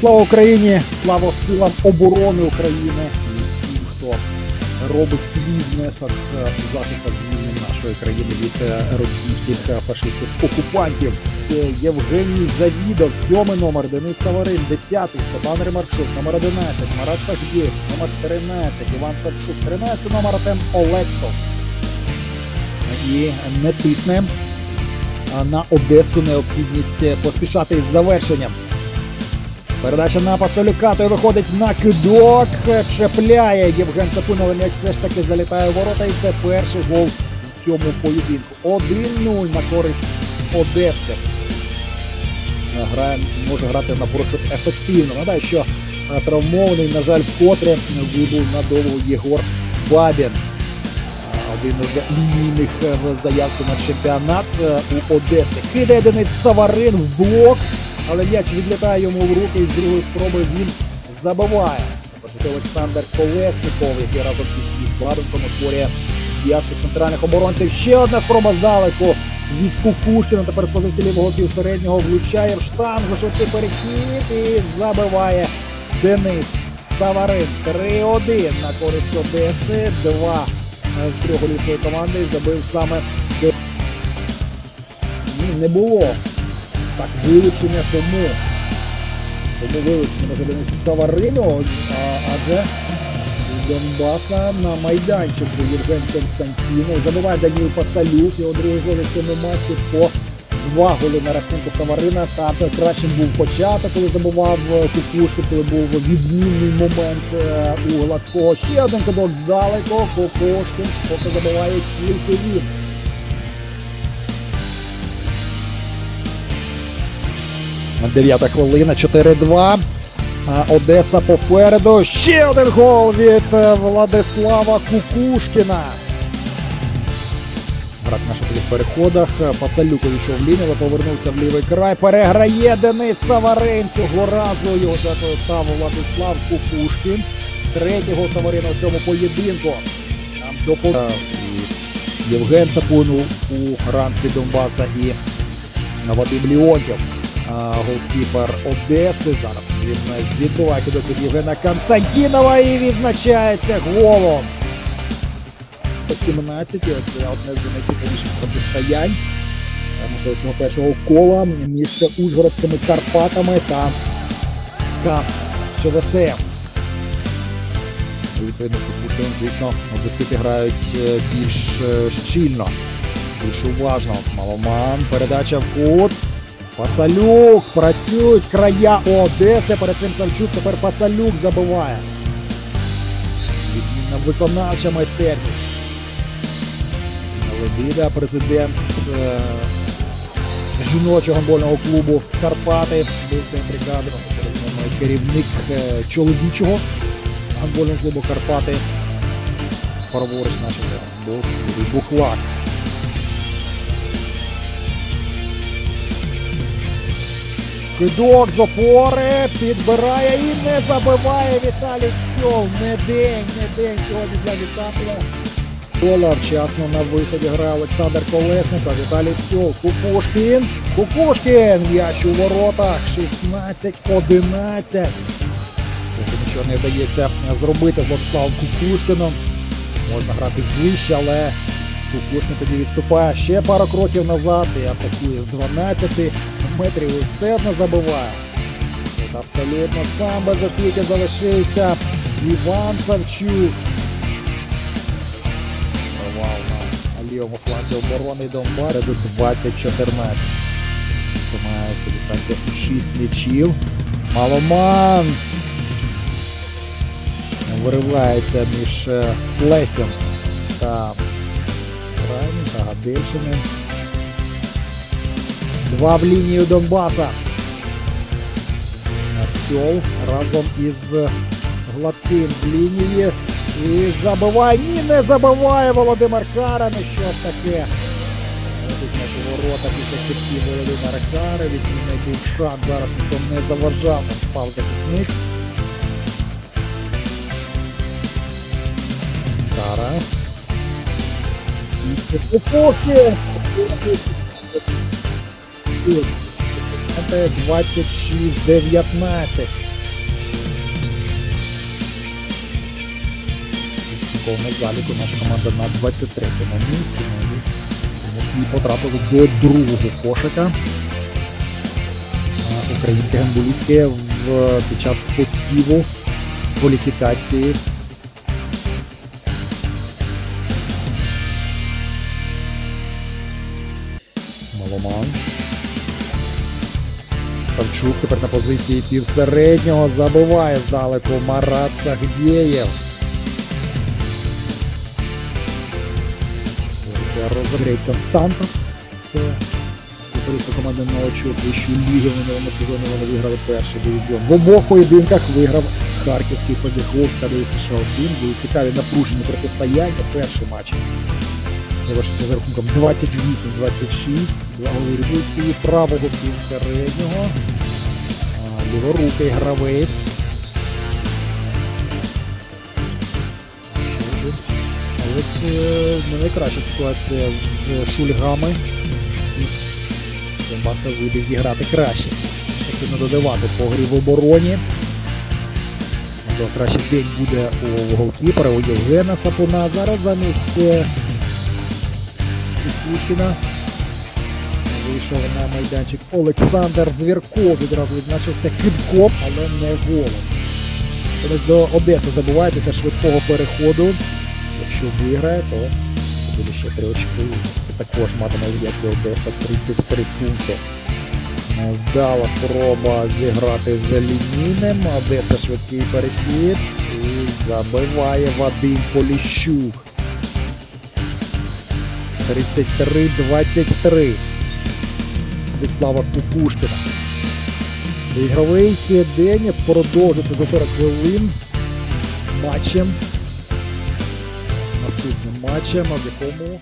Слава Україні! Слава силам оборони України і всім, хто робить свій внесок е, у захист звільнення нашої країни від е, російських е, фашистських окупантів. Це Євгеній Завідов, сьомий номер, Денис Саварин, десятий, Степан Ремарчук, номер 11, Марат Сахдєєв, номер 13, Іван Савчук, 13 номер Артем Олексов. І не тисне на Одесу необхідність поспішати із завершенням. Передача на Пацалюка, той виходить на кидок, чепляє Євген Сапун, але м'яч все ж таки залітає у ворота, і це перший гол в цьому поєдинку. 1-0 на користь Одеси. Грає, може грати напрочуд ефективно. Нагадаю, що травмований, на жаль, вкотре вибув надовго Єгор Бабін. Один із лінійних е, в заявці на чемпіонат е, у Одеси. Кидає Денис Саварин в блок, але м'яч відлітає йому в руки і з другої спроби він забиває. Тепер Олександр Колесников, який разом із Бабенком утворює зв'язки центральних оборонців. Ще одна спроба здалеку від Кукушкіна. Тепер з позиції лівого півсереднього влучає в штангу, швидкий перехід і забиває Денис Саварин. 3-1 на користь Одеси. Два з трьох голів своєї команди забив саме Ні, не було. Так, вилучення тому. Тому вилучення Денису Саварину, адже Донбаса на майданчику Євген Константінов. Забиває Даніл Пацалюк, його другий гол у цьому матчі по два голи на рахунку Саварина. Та кращим був початок, коли забував Кукушки, коли був відмінний момент е, у Гладкого. Ще один кидок здалеко, Кокошкін, поки забиває тільки він. Дев'ята хвилина, 4-2. Одеса попереду. Ще один гол від е, Владислава Кукушкіна. Грати на швидких переходах. Пацалюк увійшов в але повернувся в лівий край. Переграє Денис Саварин. Цього разу його жертвою став Владислав Кукушкін. Третій гол Саварина у цьому поєдинку. Там допо... Євген Сапунов у ранці Донбаса і Вадим Леонтьєв. Голкіпер Одеси. Зараз він відбиває кидок від Євгена Константінова і відзначається голом. 17 і це одне з найцікавіших протистоянь. е, Можливо, цього першого кола між Ужгородськими Карпатами та СКА ЧВСМ. Відповідно з Кукушкиним, звісно, одесити грають е, більш е, щільно, більш уважно. Маломан, передача в кут. Пацалюк, працюють края Одеси. Перед цим Савчук, тепер Пацалюк забиває. Відмінна виконавча майстерність. Лебіда, президент е, жіночого гандбольного клубу Карпати, був цим ним керівник е, чоловічого гандбольного клубу Карпати. Праворуч наш був Юрій Кидок з опори, підбирає і не забиває Віталій Сьов. Не день, не день сьогодні для Віталія. Кола вчасно на виході грає Олександр Колесник, а Віталій Псьол. Кукушкін. Кукушкін. М'яч у воротах. 16-11. Поки нічого не вдається зробити з Владиславом Кукушкіном. Можна грати вище, але Кукушкін тоді відступає ще пару кроків назад і атакує з 12 метрів і все одно забиває. Тут абсолютно сам без опіки залишився Іван Савчук. Провал на лівому фланзі оборони Донбар до 20-14. Тримається дистанція у 6 м'ячів. Маломан виривається між е, Слесем та Крайнім та Гадельщиним. Два в лінію Донбаса. Псьол разом із Гладким в лінії. І забиває. Ні, не забиває Володимир Кара. Ну що ж таке? Тут наші ворота після китків Володимира Кари. Відмінний був шанс. Зараз ніхто не заважав. Впав захисник. Кара. І 26-19. Повна заліку наша команда на 23-му місці. Ну і потрапили до другого кошика. Українські гамбулістки під час посіву кваліфікації. Маломан. Савчук тепер на позиції півсереднього забиває здалеку Марат Сагдєєв. Це розіграє Константов. Це футболістка команди новачок вищої ліги минулому сезоні вони виграли перший дивізіон. В обох поєдинках виграв харківський подіхов та США 1 Були цікаві напружені протистояння. Перший матч завершився за рахунком 28-26. Два голи правого півсереднього. Ліворукий гравець. Але е, не найкраща ситуація з шульгами. Донбаса вийде зіграти краще. Потрібно додавати по грі в обороні. Кращий день буде у голкіпера, у Євгена Сапуна. Зараз замість е, Пушкіна вийшов на майданчик Олександр Звірко. Відразу відзначився кидком, але не голом. Тобто до Одеси забуває після швидкого переходу. Якщо виграє, то буде ще три очки. Також матиме як і Одеса 33 пункти. Вдала спроба зіграти з лінійним. Одеса швидкий перехід. І забиває Вадим Поліщук. 33-23. Владислава Кукушкіна. Ігровий день продовжиться за 40 хвилин матчем. Наступним матчем, в якому